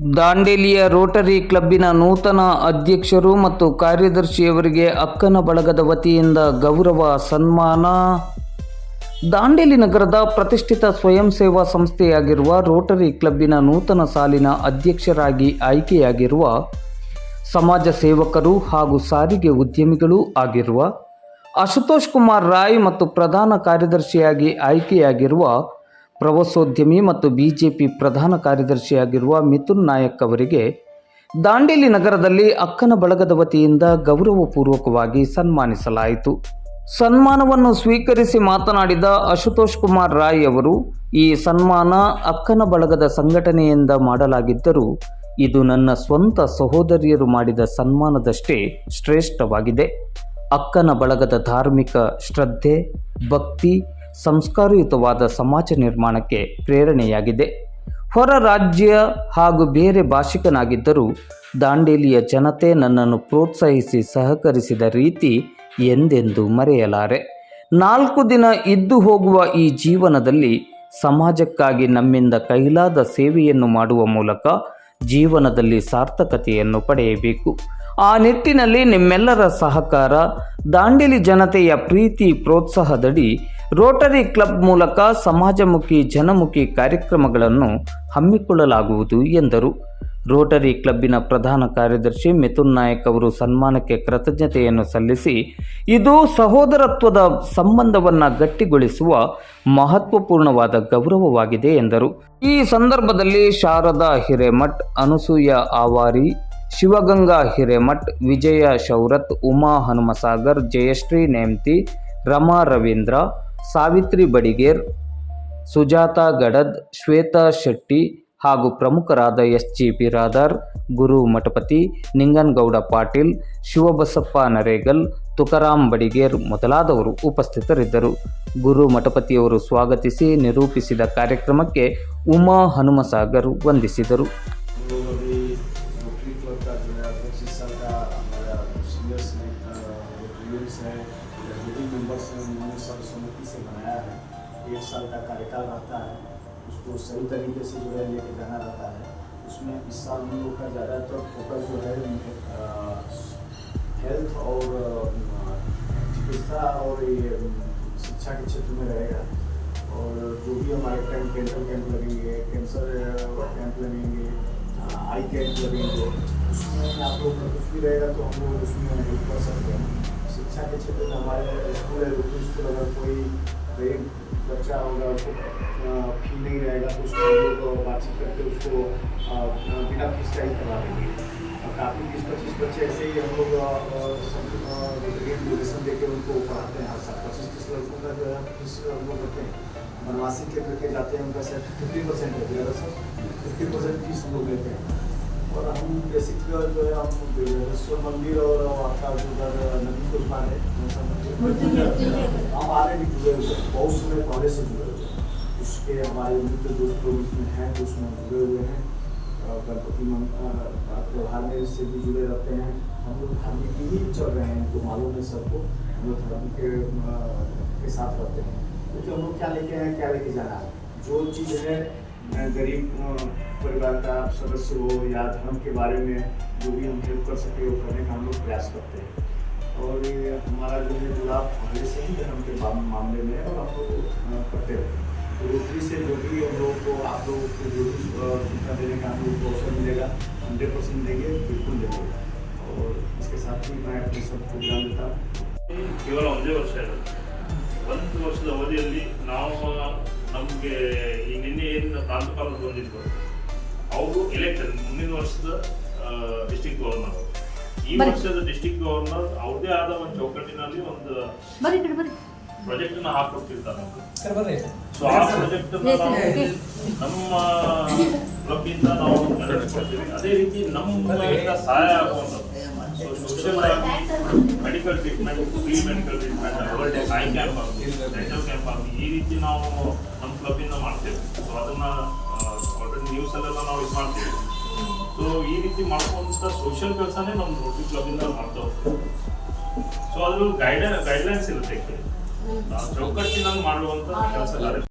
ದಾಂಡೇಲಿಯ Rotary ಕ್ಲಬ್ಬಿನ ನೂತನ ಅಧ್ಯಕ್ಷರು ಮತ್ತು ಕಾರ್ಯದರ್ಶಿಯವರಿಗೆ ಅಕ್ಕನ ಬಳಗದ ವತಿಯಿಂದ ಗೌರವ ಸನ್ಮಾನ. ದಾಂಡೇಲಿ ನಗರದ ಪ್ರತಿಷ್ಠಿತ ಸ್ವಯಂ ಸೇವಾ ಸಂಸ್ಥೆಯಾಗಿರುವ ರೋಟರಿ ಕ್ಲಬ್ಬಿನ ನೂತನ ಸಾಲಿನ ಅಧ್ಯಕ್ಷರಾಗಿ ಆಯ್ಕೆಯಾಗಿರುವ ಸಮಾಜ ಸೇವಕರು ಹಾಗೂ ಸಾರಿಗೆ ಉದ್ಯಮಿಗಳು ಆಗಿರುವ ಅಶುತೋಷ್ ಕುಮಾರ್ ರಾಯ್ ಮತ್ತು ಪ್ರಧಾನ ಕಾರ್ಯದರ್ಶಿಯಾಗಿ ಆಯ್ಕೆಯಾಗಿರುವ ಪ್ರವಾಸೋದ್ಯಮಿ ಮತ್ತು ಬಿಜೆಪಿ ಪ್ರಧಾನ ಕಾರ್ಯದರ್ಶಿಯಾಗಿರುವ ಮಿಥುನ್ ನಾಯಕ್ ಅವರಿಗೆ ದಾಂಡೇಲಿ ನಗರದಲ್ಲಿ ಅಕ್ಕನ ಬಳಗದ ವತಿಯಿಂದ ಗೌರವಪೂರ್ವಕವಾಗಿ ಸನ್ಮಾನಿಸಲಾಯಿತು. ಸನ್ಮಾನವನ್ನು ಸ್ವೀಕರಿಸಿ ಮಾತನಾಡಿದ ಅಶುತೋಷ್ ಕುಮಾರ್ ರಾಯ್ ಅವರು, ಈ ಸನ್ಮಾನ ಅಕ್ಕನ ಬಳಗದ ಸಂಘಟನೆಯಿಂದ ಮಾಡಲಾಗಿದ್ದರೂ ಇದು ನನ್ನ ಸ್ವಂತ ಸಹೋದರಿಯರು ಮಾಡಿದ ಸನ್ಮಾನದಷ್ಟೇ ಶ್ರೇಷ್ಠವಾಗಿದೆ. ಅಕ್ಕನ ಬಳಗದ ಧಾರ್ಮಿಕ ಶ್ರದ್ಧೆ, ಭಕ್ತಿ ಸಂಸ್ಕಾರಯುತವಾದ ಸಮಾಜ ನಿರ್ಮಾಣಕ್ಕೆ ಪ್ರೇರಣೆಯಾಗಿದೆ. ಹೊರ ರಾಜ್ಯ ಹಾಗೂ ಬೇರೆ ಭಾಷಿಕನಾಗಿದ್ದರೂ ದಾಂಡೇಲಿಯ ಜನತೆ ನನ್ನನ್ನು ಪ್ರೋತ್ಸಾಹಿಸಿ ಸಹಕರಿಸಿದ ರೀತಿ ಎಂದೆಂದು ಮರೆಯಲಾರೆ. ನಾಲ್ಕು ದಿನ ಇದ್ದು ಹೋಗುವ ಈ ಜೀವನದಲ್ಲಿ ಸಮಾಜಕ್ಕಾಗಿ ನಮ್ಮಿಂದ ಕೈಲಾದ ಸೇವೆಯನ್ನು ಮಾಡುವ ಮೂಲಕ ಜೀವನದಲ್ಲಿ ಸಾರ್ಥಕತೆಯನ್ನು ಪಡೆಯಬೇಕು. ಆ ನಿಟ್ಟಿನಲ್ಲಿ ನಿಮ್ಮೆಲ್ಲರ ಸಹಕಾರ, ದಾಂಡೇಲಿ ಜನತೆಯ ಪ್ರೀತಿ, ಪ್ರೋತ್ಸಾಹದಡಿ ರೋಟರಿ ಕ್ಲಬ್ ಮೂಲಕ ಸಮಾಜಮುಖಿ, ಜನಮುಖಿ ಕಾರ್ಯಕ್ರಮಗಳನ್ನು ಹಮ್ಮಿಕೊಳ್ಳಲಾಗುವುದು ಎಂದರು. ರೋಟರಿ ಕ್ಲಬ್ಬಿನ ಪ್ರಧಾನ ಕಾರ್ಯದರ್ಶಿ ಮಿಥುನ್ ನಾಯಕ್ ಅವರು ಸನ್ಮಾನಕ್ಕೆ ಕೃತಜ್ಞತೆಯನ್ನು ಸಲ್ಲಿಸಿ, ಇದು ಸಹೋದರತ್ವದ ಸಂಬಂಧವನ್ನು ಗಟ್ಟಿಗೊಳಿಸುವ ಮಹತ್ವಪೂರ್ಣವಾದ ಗೌರವವಾಗಿದೆ ಎಂದರು. ಈ ಸಂದರ್ಭದಲ್ಲಿ ಶಾರದಾ ಹಿರೇಮಠ್, ಅನಸೂಯ ಆವಾರಿ, ಶಿವಗಂಗಾ ಹಿರೇಮಠ್, ವಿಜಯ ಶೌರತ್, ಉಮಾ ಹನುಮಸಾಗರ್, ಜಯಶ್ರೀ ನೇಮ್ತಿ, ರಮಾ ರವೀಂದ್ರ ಸಾವಿತ್ರಿ ಬಡಿಗೇರ್, ಸುಜಾತಾ ಗಡದ್, ಶ್ವೇತಾ ಶೆಟ್ಟಿ ಹಾಗೂ ಪ್ರಮುಖರಾದ ಎಸ್ ಜಿ ಬಿರಾದಾರ್ ಗುರು ಮಠಪತಿ ನಿಂಗನ್ಗೌಡ ಪಾಟೀಲ್, ಶಿವಬಸಪ್ಪ ನರೇಗಲ್ ತುಕಾರಾಮ್ ಬಡಿಗೇರ್ ಮೊದಲಾದವರು ಉಪಸ್ಥಿತರಿದ್ದರು. ಗುರು ಮಠಪತಿಯವರು ಸ್ವಾಗತಿಸಿ ನಿರೂಪಿಸಿದ ಕಾರ್ಯಕ್ರಮಕ್ಕೆ ಉಮಾ ಹನುಮಸಾಗರ್ ವಂದಿಸಿದರು. जो है है भी मेंबर्स हैं उन्होंने सर्वसम्मति से बनाया है एक साल का कार्यकाल रहता है उसको सही तरीके से जो है लेके जाना रहता है उसमें इस साल हम लोग का ज़्यादातर फोकस जो है हेल्थ और चिकित्सा और ये शिक्षा के क्षेत्र में रहेगा और जो भी हमारे कैंप कैंसर कैंप लगेंगे कैंसर कैंप लगेंगे आई कैंप लगेंगे उसमें आप लोग का कुछ भी रहेगा तो हम लोग उसमें हेल्प कर सकते हैं शिक्षा के क्षेत्र में हमारे स्कूल है रुपी स्कूल अगर कोई गरीब बच्चा होगा उसको फ़ी नहीं रहेगा तो उसको हम लोग बातचीत करके उसको बिना फ़ीस का ही करवा देंगे। काफ़ी बीस पच्चीस बच्चे ऐसे ही हम लोग एजुकेशन दे के उनको पढ़ाते हैं, हर साल। पच्चीस तीस लड़कों का जो है, फ़ीस हम लोग करते हैं। बनवासी के करके जाते हैं, उनका शायद फिफ्टी परसेंट है ज़्यादा सर फिफ्टी परसेंट फ़ीस हम लोग लेते हैं। और हम बेसिक जो है हम विश्व मंदिर और आपका जो उधर नदी के पार है हम भी जुड़े हुए हैं। बहुत समय पहले से जुड़े हुए हैं। उसके हमारे मित्र दोस्त लोग इसमें हैं तो उसमें जुड़े हुए हैं। गणपति त्योहार में इससे भी जुड़े रहते हैं। हम लोग धार्मिक ही चल रहे हैं तो मालूम है सबको। हम लोग धर्म के के साथ रहते हैं। क्योंकि हम लोग क्या लेके आए क्या लेके जाना है? जो चीज़ है गरीब अ, परिवार का सदस्य हो या धर्म के बारे में जो भी हम हेल्प कर सके वो करने का हम लोग प्रयास करते हैं और ये हमारा जो है जुड़ाव पहले से ही धर्म के माम- मामले में है और हम लोग अ, करते रहते हैं तो रोटरी से जो भी हम लोगों को आप लोगों को जो भी अ, सूचना देने का हम लोग को अवसर मिलेगा हंड्रेड परसेंट देंगे बिल्कुल देंगे और इसके साथ ही मैं अपने सबको ध्यान देता हूँ ಕೇವಲ ಒಂದೇ ವರ್ಷ ಇರೋದು ಒಂದು ವರ್ಷದ ಅವಧಿಯಲ್ಲಿ ನಾವು ನಮಗೆ ಈ ನಿನ್ನೆ ಏನು ಪ್ರಾಂತಪಾಲರು ಬಂದಿದ್ರು ಅವರು ಎಲೆಕ್ಟೆಡ್ ಮುಂದಿನ ವರ್ಷದ ಡಿಸ್ಟಿಕ್ ಗವರ್ನರ್ ಈ ವರ್ಷದ ಡಿಸ್ಟಿಕ್ ಗವರ್ನರ್ ಅವ್ರದೇ ಆದ ಒಂದು ಚೌಕಟ್ಟಿನಲ್ಲಿ ಒಂದು ಪ್ರಾಜೆಕ್ಟ್ನ ಹಾಕೊಟ್ಟಿರ್ತಾರೆ ಬರ್ರಿ. ಸೊ ಆ ಪ್ರಾಜೆಕ್ಟ್ ನಾವು ನಮ್ಮ ಕ್ಲಬ್ ಇಂದ ನಾವು ಅದೇ ರೀತಿ ನಮ್ಮ ಸಹಾಯ ಆಗುವಂಥದ್ದು. Medical treatment free medical treatment eye camp ಆಗಲಿ ಡೆಂಟಲ್ ಕ್ಯಾಂಪ್ ಆಗಲಿ, ಈ ರೀತಿ ನಾವು ನಮ್ಮ ಕ್ಲಬ್ ಇಂದ ಮಾಡ್ತೇವೆ. ಸೊ ಅದನ್ನ ಆಲ್ರೆಡಿ ನ್ಯೂಸ್ ಅಲ್ಲೆಲ್ಲ ನಾವು ಇದು ಮಾಡ್ತೀವಿ. ಸೊ ಈ ರೀತಿ ಮಾಡ್ಕೊಂತ ಸೋಷಿಯಲ್ ಕೆಲಸನೇ ನಮ್ಮ ರೋಟರಿ ಕ್ಲಬ್ ಇಂದ ಮಾಡ್ತಾ ಹೋಗ್ತೀವಿ. ಸೊ ಅದ್ರ ಗೈಡ್ ಗೈಡ್ಲೈನ್ಸ್ ಇರುತ್ತೆ ಚೌಕಟ್ಟಿನಲ್ಲಿ ಮಾಡುವಂತ ಕೆಲಸ.